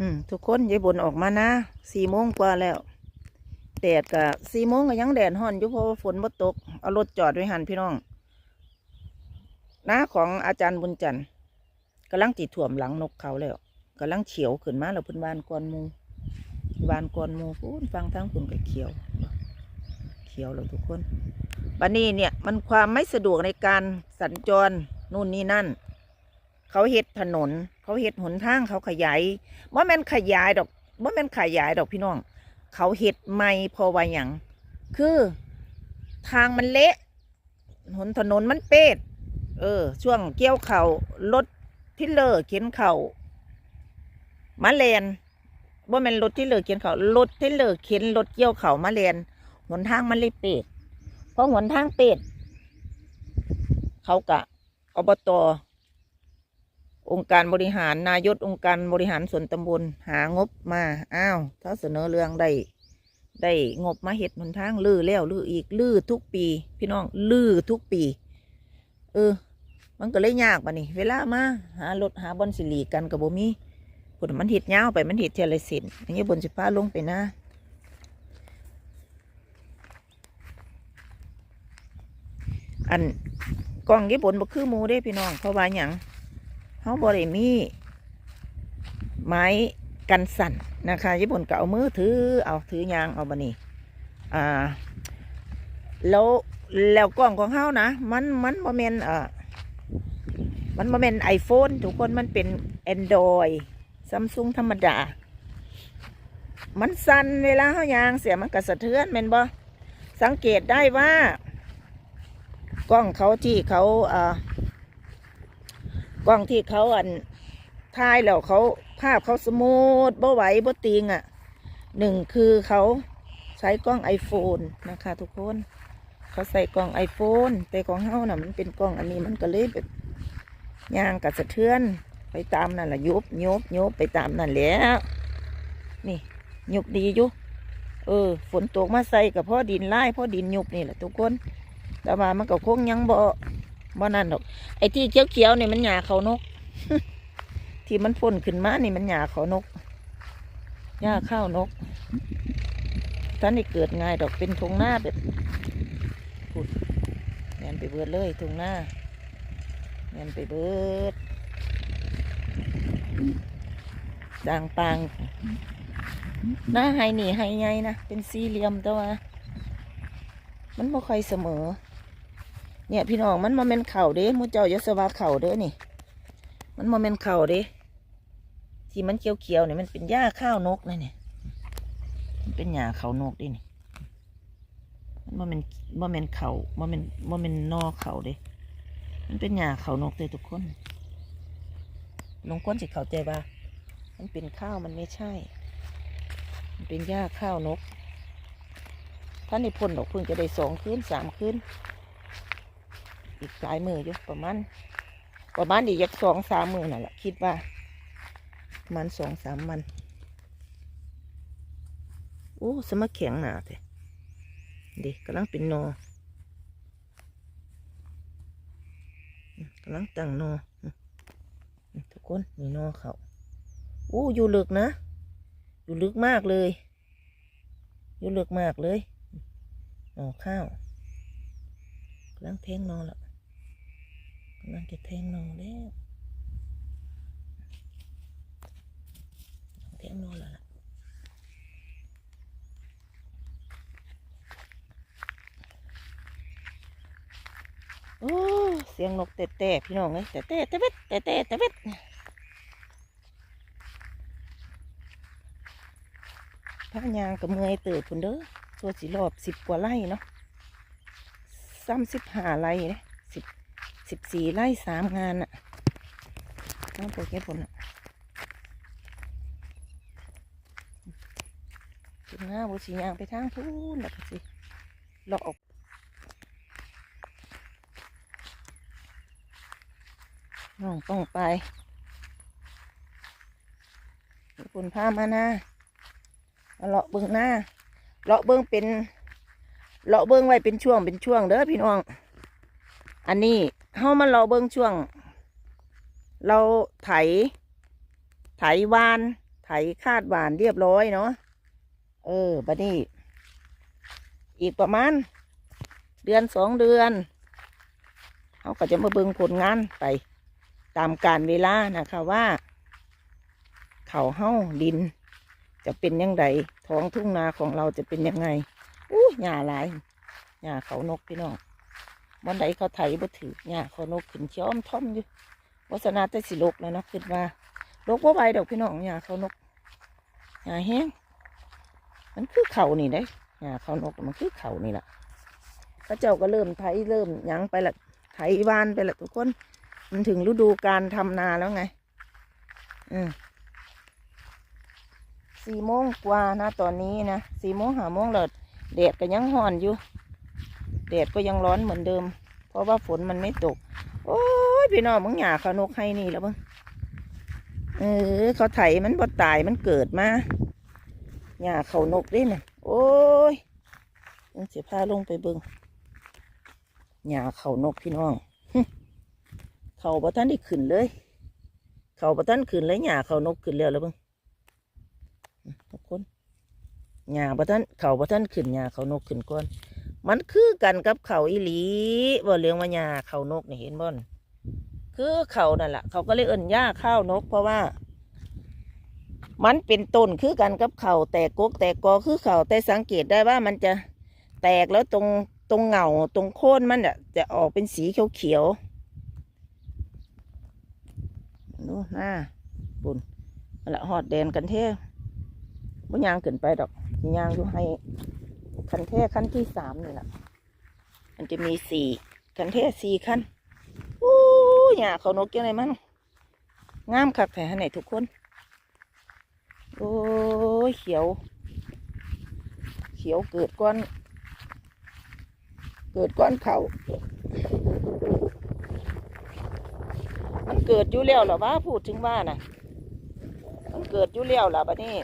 อืมทุกคนยายบนออกมานะสี่โมงกว่าแล้ว แดดกะสี่โมงก็ยังแดดห่อนอยู่เพราะว่าฝนบ่ตก เอารถจอดไว้หันพี่น้องน้าของอาจารย์บุญจันทร์กำลังติดถ่วมหลังนกเขาแล้วกำลังเขียวขึ้นมาแล้วเพิ่นวานกอนมูวานกอนมูพูนฟังทั้งคุณก็เขียว เขียวแล้วทุกคนบันนี้เนี่ยมันความไม่สะดวกในการสัญจรนู่นนี่นั่น เขาเฮ็ดถนน เขาเฮ็ดหนทางเขาขยายว่าแม่นขยายดอกว่าแม่นขยายดอกพี่น้อง เขาเฮ็ดใหม่พอว่าอย่างคือทางมันเละหนถนนมันเปดเออ ช่วงเกี่ยวเขารถทิลเลอเข็นเขามาแลนว่าแม่นรถทิลเลอเข็นเขารถทิลเลอเข็นรถเกี่ยวเขามาแลนหนทางมันเลยเปดเพราะหนทางเปดเขากะอบต องค์การบริหารนายกองค์การบริหารส่วนตำบลหางบมาอ้าวถ้าเสนอเรื่องได้ได้งบมาเห็ดหนทางลื้อแล้วลื้ออีกลื้อทุกปี พี่น้องลื้อทุกปี เออ มันก็เลยยากปะนี่เวลามาหารถหาบอนสิหลีกันกับบมีผลมันเห็ดยาวไปมันเห็ดเทเลสินอันนี้บนสิฟ้าลงไปนะอันกล้องญี่ปุ่นบ่คือมูเด้พี่น้องเพราะว่าหยัง เขาบริมีไม้กันสั่นนะคะญี่ปุ่นก็เอามือถือเอาถือยางเอาบะนี่อ่าแล้วแล้วกล้องของเขานะ มันมันโมเมนอ่ามันโมเมนไอโฟนทุกคนมันเป็น Android ซัมซุงธรรมดา มันสั่นเวลาเขายางเสียมันกระสะเทือนแม่นบ่สังเกตได้ว่ากล้องเขาที่เขาอ่า กล้องที่เขาอันถ่ายแล้วเขาภาพเขาสมูทบ่ไหวบ่ติงอะหนึ่งคือเขาใช้กล้อง iPhone นะคะ ทุกคนเขาใส่กล้อง iPhone แต่ของเฮาน่ะมันเป็นกล้องอันนี้มันก็เลยแบบยางกับสะเทือนไปตามนั่นแหละยุบยุบยุบไปตามนั่นแหล้วนี่ยุบดีอยู่เออ ฝนตกมาใส่กับพ่อดินไล่พ่อดินยุบนี่แหละทุกคน แต่ว่ามันก็คงยังบ่ บ่นั่นดอก ไอ้ที่เขียวๆนี่มันหยาเขานก ที่มันพ่นขึ้นมานี่มันหยาเขานกหญ้าข้าวนกท่านนี่เกิดง่ายดอกเป็นทงหน้าแบบพุดแมนไปเบิดเลยทงหน้าแมนไปเบิดด่างปางหน้าไฮนี่ไฮไงนะเป็นสี่เหลี่ยมแต่ว่า มันบ่ค่อยเสมอ เนี่ยพี่น้องมันโมเมนเข่าเด้มูเจ้ายศวาเข่าเด้อนี่ มันโมเมนเข่าเด้ที่มันเขียวๆเนี่ยมันเป็นหญ้าข้าวนกนะเนี่ยมันเป็นหญ้าเขานกดินี่มันโมเมนโมเมนเข่าโมเมนโมเมนนอเข่าเด้มันเป็นหญ้าเขานกเลยทุกคนลงก้นสิเข้าใจว่า มันเป็นข้าวมันไม่ใช่ มันเป็นหญ้าข้าวนกถ้าในพ่นดอกพิ่งจะได้สองคืนสามคืน อีกหลายมืออยู่ประมาณประมาณอีกยักสองสามมือนั่นแหละคิดว่ามันสองสามมันโอ้สมาแข็งหนาแต่เด็กกำลังเป็นนอกำลังตั้งนอทุกคนนี่นอเขาโอ้อยู่ลึกนะ อยู่ลึกมากเลย อยู่ลึกมากเลยนอข้าวกำลังเทงนอนแล้ว กำลังจะแทงนอนแล้วแทงนอนแล้วล่ะโอ้เสียงนกแต่แต่พี่น้องเอ้ยแต่แต่แต่เบ็ดแต่แต่แต่เบ็ดพระยางกับเมื่อยเติบพุ่นเด้อตัวสีรอบสิบกว่าไร่เนาะซ้ำสิบห้าไร่เนี่ยสิบ สิบสี่ไร่สามงานอะน้ำปลูกแค่ผลอะถึงหน้าบุษียางไปทางพูนแล้วก็สิเลาะออกน้องต้องไปคุณพามาหน้าเลาะเบิ้องหน้าเลาะเบิ้องเป็นเลาะเบิ้องไว้เป็นช่วงเป็นช่วงเด้อพี่น้อง อันนี้ เฮามาเราเบิ่งช่วง เราไถ ไถวาน ไถคาดหวานเรียบร้อยเนาะเออบัดนี้ อีกประมาณ เดือนสองเดือนเขาก็จะมาเบิ่งผลงานไป ตามการเวลานะคะว่า เขาเฮ้าดิน จะเป็นยังไงท้องทุ่งนาของเราจะเป็นยังไงอู้หญ้าหลายหญ้าเขานกพี่น้อง วันใดเขาไถบ่ถือหญ้าเขานกขึ้นเขียวอ้อมท่อมอยู่วัสนาแต่สิลกแล้วเนาะขึ้นมาลกว่าใบดอกพี่น้องหญ้าเขานกหญ้าแห้งมันคือเขานี่ได้หญ้าเขานกมันคือเขานี่แหละพระเจ้าก็เริ่มไถเริ่มยังไปละไถวานไปละทุกคน มันถึงฤดูการทำนาแล้วไง อืมสี่โมงกว่านะตอนนี้นะสี่โมงห้าโมงแล้วแดดก็ยังห่อนอยู่ แดดก็ยังร้อนเหมือนเดิม เพราะว่าฝนมันไม่ตก โอ้ยพี่น้องมึงหยาเขานกให้นี่แล้วมึงเออเขาไถมันบ่ตายมันเกิดมาหยาเขานกเด้น่ะโอ้ยยังเสียผ้าลงไปเบิงหยาเขานกพี่น้องเขาบ่ทันได้ขึ้นเลย เขาบ่ทันขึ้นเลยหญ้าเขานกขึ้นแล้วแล้วเบิ่งทุกคนหญ้าบ่ทันเขาบ่ทันขึ้นหญ้าเขานกขึ้นก่อน มันคือกันกับเขาอีหลีบ่เรื่องว่าญาเขานกนี่เห็นบ่นคือเขานั่นแหละเขาก็เลยเอิ้นหญ้าข้าวนก เพราะว่า มันเป็นต้นคือกันกับเขาแต่กกแต่กอคือเขาแต่สังเกตได้ว่ามันจะแตกแล้วตรงตรงเหงาตรงโคนมันอะจะออกเป็นสีเขียวๆนู่นหน้าบุญนั่นละหอดแดนกันเท่บ่ยางเกินไปดอกยางอยู่ให้ คันเท่ขั้นที่สามนี่แหละมันจะมีสี่คันเท่สี่ขั้นอู้หยาเขานกยังไงมั่งงามคักแต่ไหนทุกคน โอ้ยเขียว เขียวเกิดก้อน เกิดก้อนเขามันเกิดอยู่แล้วหรอวะพูดถึงว่าน่ะ มันเกิดอยู่แล้วล่ะบัดนี้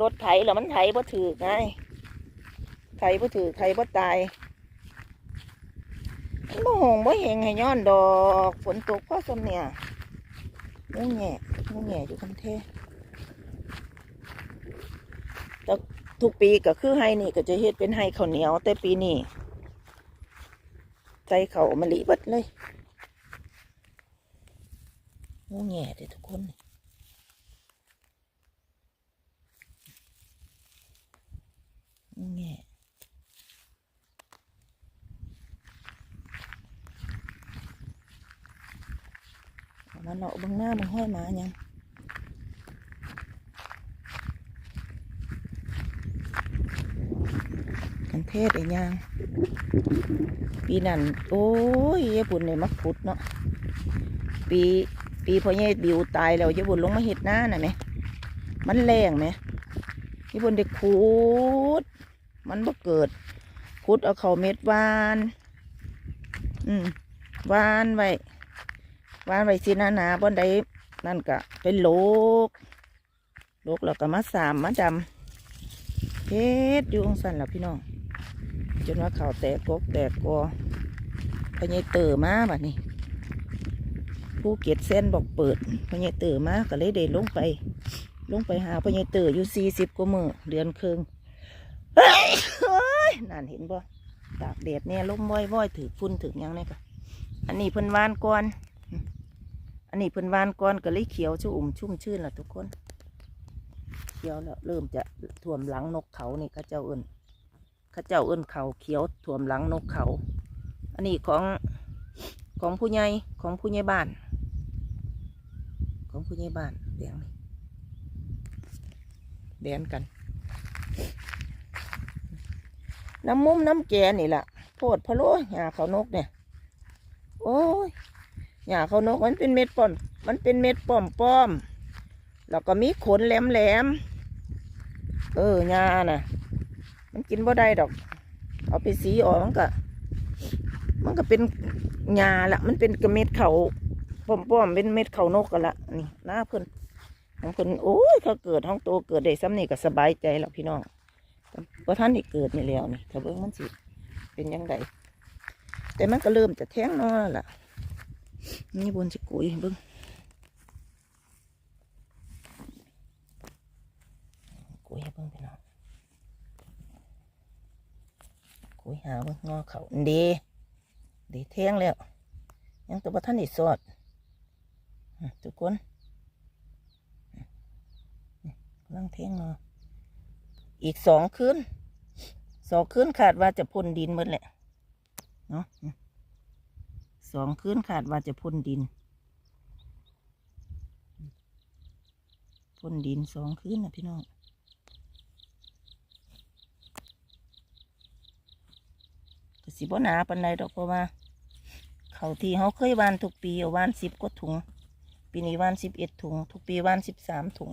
รถไถแล้วมันไถบ่ถือไง ไถบ่ถือไถบ่ตายบ่หงบ่เหงให้ย้อนดอกฝนตกพราะสำเนี่ยงูแง่งูแง่อยู่กันเทแต่ทุกปีก็คือให้นี่ก็จะเฮ็ดเป็นให้ข้าวเหนียว แต่ปีนี้ใจเขามะลิเบิดเลยงูแง่เด้อทุกคนงูแง่ เอามันาเบังหน้ามันห้อยหมายังกันเทศไอ้ยังปีนั้นโอ้ยยายปุ่นเนี่ยมักพุดเนาะปีปีพอเนี่ยบิวตายแล้วยายบุญลงมาเห็ดหน้าน่ะไหมมันแรงไหมยายบุญได้ขุด มันบ่เกิดขุดเอาเข่าเม็ดวาน อืมวานไว้ วานไว้สิหนาหนาบนใดนั่นก็เป็นโลกโลกแล้วก็มาสามมาดำเฮ็ดอยู่องสันแล้วพี่น้องจนว่าเขาแตกกกแตกกอพอใหญเตอมาแบัดนี้ภูเก็ตเส้นบอกเปิดพอใหญเตอมาก็เลยเดินลงไป ลงไปหาพอใหญเตออยู่สี่สิบกว่ามือเดือนครึ่งนั่นเห็นบ่ตากแดดเนี่ยลมว้อยว้อยๆถือฝุ่นถือยังเนี่ยก็อันนี้เพิ่นวานก่อน นนี้เพิ่นวานก่อนก็เลยเขียวชุ่มชุ่มชื่นละทุกคน เขียวแล้วเริ่มจะท่วมหลังนกเขานี่ข้าเจ้าเอิ้นข้าเจ้าเอิ้นเขาเขียวท่วมหลังนกเขา อันนี้ของของผู้ใหญ่ของผู้ใหญ่บ้าน ของผู้ใหญ่บ้านแดงนี่แดนกัน น้ำมุมน้ำแกนี่แหละโพดพะโล้หาเขานกเนี่ย โอ้ย หญ้าเขานกมันเป็นเม็ดป้อมมันเป็นเม็ดป้อมป้อมแล้วก็มีขนแหลมแหลมๆเออหญ้าน่ะ มันกินบ่ได้ดอก เอาไปสีออกมันก็ มันก็เป็นหญ้าละมันเป็นกระเม็ดเขาป้อมๆเป็นเม็ดเขานกกันละนี่หน้าเพิ่นของเพิ่นโอ้ยเขาเกิดห้องโตเกิดได้ซ้ำนี่ก็สบายใจแล้วพี่น้องว่าท่านได้เกิดนี่แล้วนี่ถ้าเบิ่งมันสิเป็นยังไงแต่มันก็เริ่มจะแท้งนาะล่ะ นี่บนจะกุยบึ้งกุยบึ้งไปหน่องกุยหาบึ้งงอเขาดีดีเท่งแล้ว ยังตัวท่านอีสอดทุกคนลังเท่งเนาะอีกสองคืนสองคืนขาดว่าจะพ่นดินหมดแหละเนาะ สองคืนขาดว่าจะพ่นดินพ่นดินสองคืนนะพี่น้องก็สิบ่หนาปานใดดอกเพราะว่า เขาที่เขาเคยวานทุกปีเอาวานสิบกว่าถุง ปีนี้วานสิบเอ็ดถุง ทุกปีวานสิบสามถุง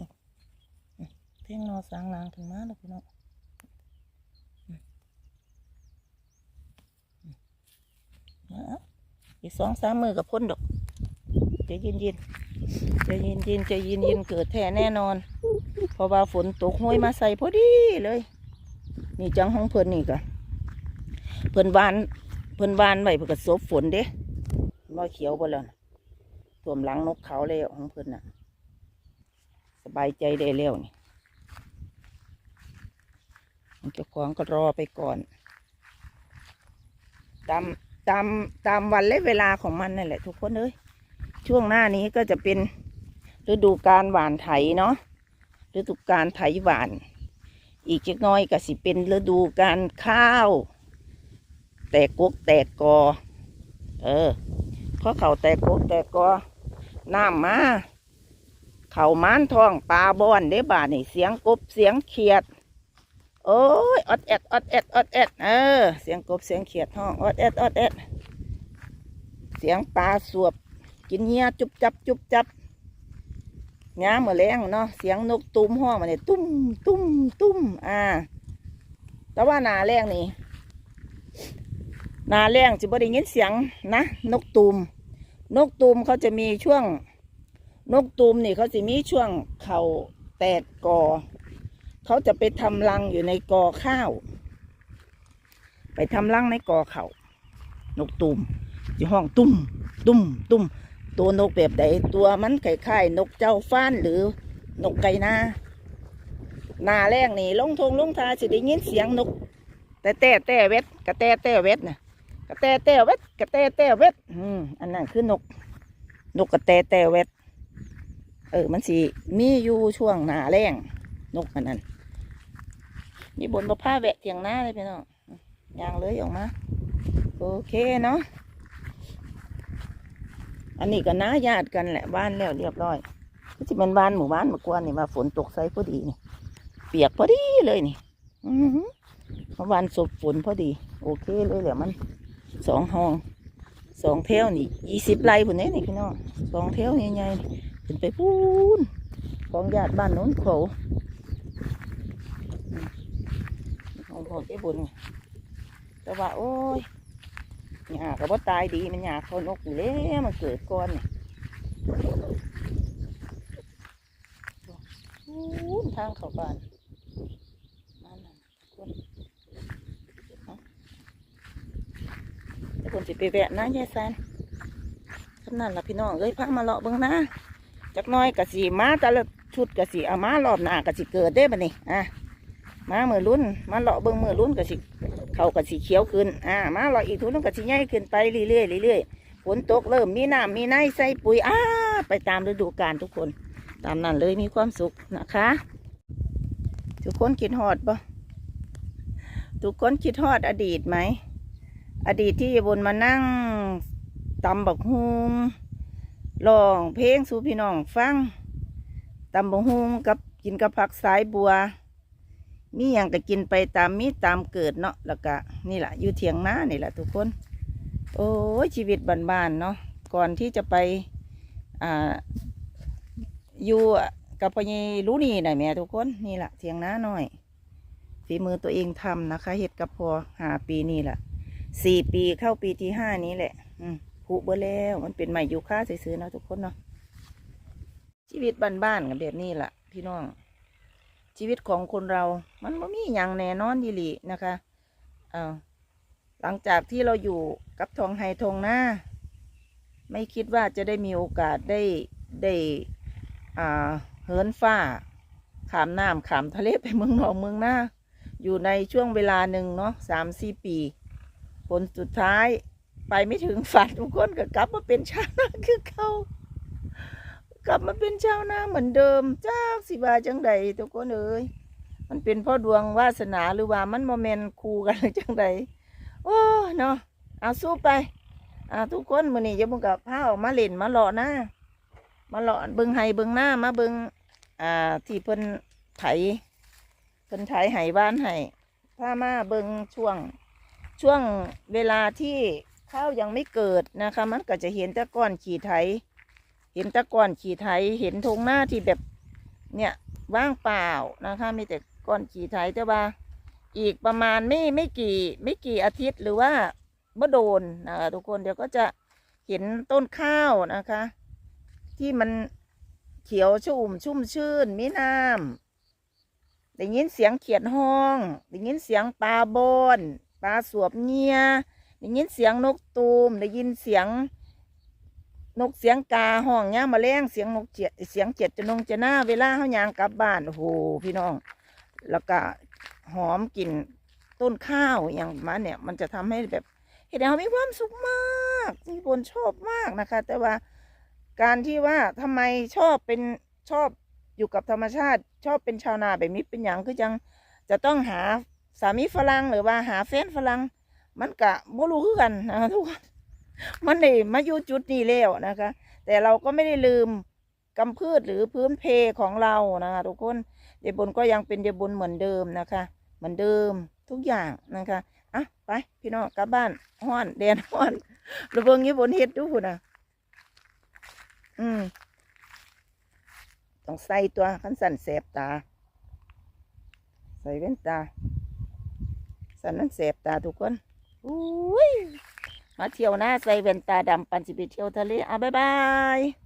เพ่งนอสร้างรางถึงมาแล้วพี่น้องอืม อีกสองสามมือกับพ่นดอกจะยินยินจะยินยินจะยินยินเกิดแท้แน่นอน เพราะว่าฝนตกห้วยมาใส่พอดีเลย นี่จังของเพิ่นนี่ก็เพิ่นวานเพิ่นวานไว้เพื่อก็ซบฝนเด้รอยเขียวบ่แล้วท่วมหลังนกเขาแล้วของเพิ่นน่ะ สบายใจได้แล้วนี่เจ้าของก็รอไปก่อนตาม ตามตามวันและเวลาของมันนั่นแหละ ทุกคนเอ้ยช่วงหน้านี้ก็จะเป็นฤดูการหวานไถเนาะฤดูการไถหวาน อีกจักหน้อยก็สิเป็นฤดูการข้าว แตกกกแตกกอ เออเพราะเขาแตกกกแตกกอน้ำมาเขาม้านทองปลาบอนเด้บาดนี่เสียงกบเสียงเขียด โอ้ยอดแอดอดแอดอดแอดเออ เสียงกบเสียงเขียดห้องอดแอดอดแอดเสียงปลาสวบ กินเหี้ยจุบจับจุบจับง้าเมื่อแรงเนาะเสียงนกตุ้มห้องมาเนี่ยตุ้มตุ้มตุ้มอ่า แต่ว่านาแรงนี่นาแรงจะบ่ได้ยินเสียงนะนกตูม นกตูมเขาจะมีช่วง นกตูมนี่เขาจะมีช่วงเขาแตกกอ เขาจะไปทำรังอยู่ในกอข้าว ไปทำรังในกอเขานกตูมอยู่ห้องตุ้มตุ้มตุ้มตัวนกแบบใดตัวมันคล้ายๆนกเจ้าฟ้านหรือนกไก่นาหนาแรงนี่ลงทงลงทาสิได้ยินเสียงนก แต่แต่แต่เวทกระแต่แต่เวทนะกระแต่แต่เวทกระแต่แต่เวทอืมอันนั้นคือนก นกกระแต่แต่เวทเออมันสิมีอยู่ช่วงหนาแรงนกอันนั้น นี่บนบผ้าแวะเทียงหน้าเลยพี่น้องยางเลยออกมา โอเคเนาะ อันนี้ก็น้าญาติกันแหละบ้านแล้วเรียบร้อยก็จะเป็นบ้านหมู่บ้านมื่อก่อนนี่มาฝนตกใส่พอดีนี่ เปียกพอดีเลยนี่ อือเมื่อวานสบฝนพอดี โอเคเลยแหละมันสองห้องสองเท่านี่ยี่สิบไร่ผุนนี้นี่พี่น้องสองเท่าใหญ่ๆขึ้นไปพูนของญาติบ้านโน้นเขาอืมข องพ่อเจ้บุญแต่ว่า โอ้ยหญ้าก็บ่ตายดีมันหญ้าเขานกอยู่แล้วมันเกิดก่อนนี่พูนทางเขาบ้านนั่นน่ะคนคนสิไปแวะนะยายแซนขนาดละพี่น้องเอ้ยพามาเลาะเบิ่งนะจักน้อยกะสีมาแต่ละชุดกะสีเอามารอบหน้ากะสิเกิดได้บัดนี้อะ มาเมื่อรุ่นมาเลาะเบิ่งเมื่อรุ่นกะสิเขากะสิเขียวขึ้นอะมาเลาะอีกทุนงกะสิใหญ่ขึ้นไปเรื่อยๆเรื่อยๆฝนตกเริ่มมีน้ำมีในใส่ปุ๋ยอ้าไปตามฤดูกาลทุกคน ตามนั้นเลยมีความสุขนะคะ ทุกคนคิดฮอดปะทุกคนคิดฮอดอดีตไหม อดีตที่ยบนมานั่งตำบักฮุงร้องเพลงสู่พี่น้องฟังตำบักฮุงกับกินกับผักสายบัว มีอย่างก็กินไปตามมีตามเกิดเนาะแล้วก็นี่แหละอยู่เถียงนานี่แหละทุกคน โอ้ยชีวิตบ้านๆเนาะก่อนที่จะไปอ่าอยู่กับพญีรู้นี่นะแม่ทุกคนนี่แหละเถียงนาหน่อยฝีมือตัวเองทำนะคะเห็ดกับพอหาปีนี่แหละสี่ปีเข้าปีที่ห้านี้แหละ อืมผุเบอแล้วมันเป็นใหม่ยูค่าซื้อๆนะทุกคนเนาะชีวิตบ้านๆกันแบบนี้แหละพี่น้อง ชีวิตของคนเรา มันไม่มีอย่างแน่นอนดีหลีนะคะเอาวหลังจากที่เราอยู่กับทองไฮทองหน้า ไม่คิดว่าจะได้มีโอกาสได้ได้อ่าเหินฟ้าขามน้ำขามทะเลไปเมืองนอกเมืองหน้า อยู่ในช่วงเวลาหนึ่งเนาะสามสี่ปี ผลสุดท้ายไปไม่ถึงฝันทุกคนก็กลับมาเป็นชาวนาคือเขา กลับมาเป็นชาวนาเหมือนเดิมจ้าสิบาจังใดทุกคนเอ้ยมันเป็นพ่อดวงวาสนาหรือว่ามันโมเมนคู่กันหรือจังใดโอ้เนาะเอาสู้ไปอ่าทุกคนมือนี้จะบุงกับพาออกมาเล่นมาเลาะหน้ามาเลาะเบิงไห้เบิงหน้ามาเบิงอ่าที่เพิ่นไถเพิ่นไถไห้บ้านไห้พามาเบิงช่วงช่วงเวลาที่ข้าวยังไม่เกิดนะคะ มันก็จะเห็นแตะก้อนขี่ไถ เห็นตะก้อนขี่ไถเห็นทงหน้าที่แบบเนี่ยว่างเปล่านะคะมีแต่ก้อนขี่ไถแต่ว่า อีกประมาณไม่ไม่กี่ไม่กี่อาทิตย์หรือว่าบ่อโดนนะคะทุกคนเดี๋ยวก็จะเห็นต้นข้าวนะคะ ที่มันเขียวชุ่มชุ่มชื่นมีน้ำได้ยินเสียงเขียดห้องได้ยินเสียงปลาบอนปลาสวบเงียได้ยินเสียงนกตูมได้ยินเสียง นกเสียงกาห้องย่ามแมลงเสียงนกเจียเสียงเจ็ดจะนงจะหน้าเวลาเขายางกลับบ้านโอ้โหพี่น้อง แล้วก็หอมกลิ่นต้นข้าวอย่างมาเนี่ย มันจะทำให้แบบเห็นเรามีความสุขมากที่บนชอบมากนะคะ แต่ว่าการที่ว่าทำไมชอบเป็นชอบอยู่กับธรรมชาติ ชอบเป็นชาวนาแบบนี้เป็นอย่างคือจังจะต้องหาสามีฝรั่งหรือว่าหาแฟนฝรั่งมันกะบ่รู้คือกันนะทุกคน มันได้มาอยู่จุดนี้แล้วนะคะ แต่เราก็ไม่ได้ลืมกำพืชหรือพื้นเพของเรานะคะทุกคนเดยวบนก็ยังเป็นเดยวบนเหมือนเดิมนะคะ เหมือนเดิมทุกอย่างนะคะอะไปพี่น้องกลับบ้านห้อนแดนห้อนระเบิงอยี่บนเฮ็ดดูนะอืมต้องใส่ตัวขันสั่นแสบตา ใส่แว่นตา สั่นนั้นแสบตาทุกคนอุ้ย มาเที่ยวหน้าใส่แว่นตาดำปันสิไปเที่ยวทะเลอะบ๊ายบาย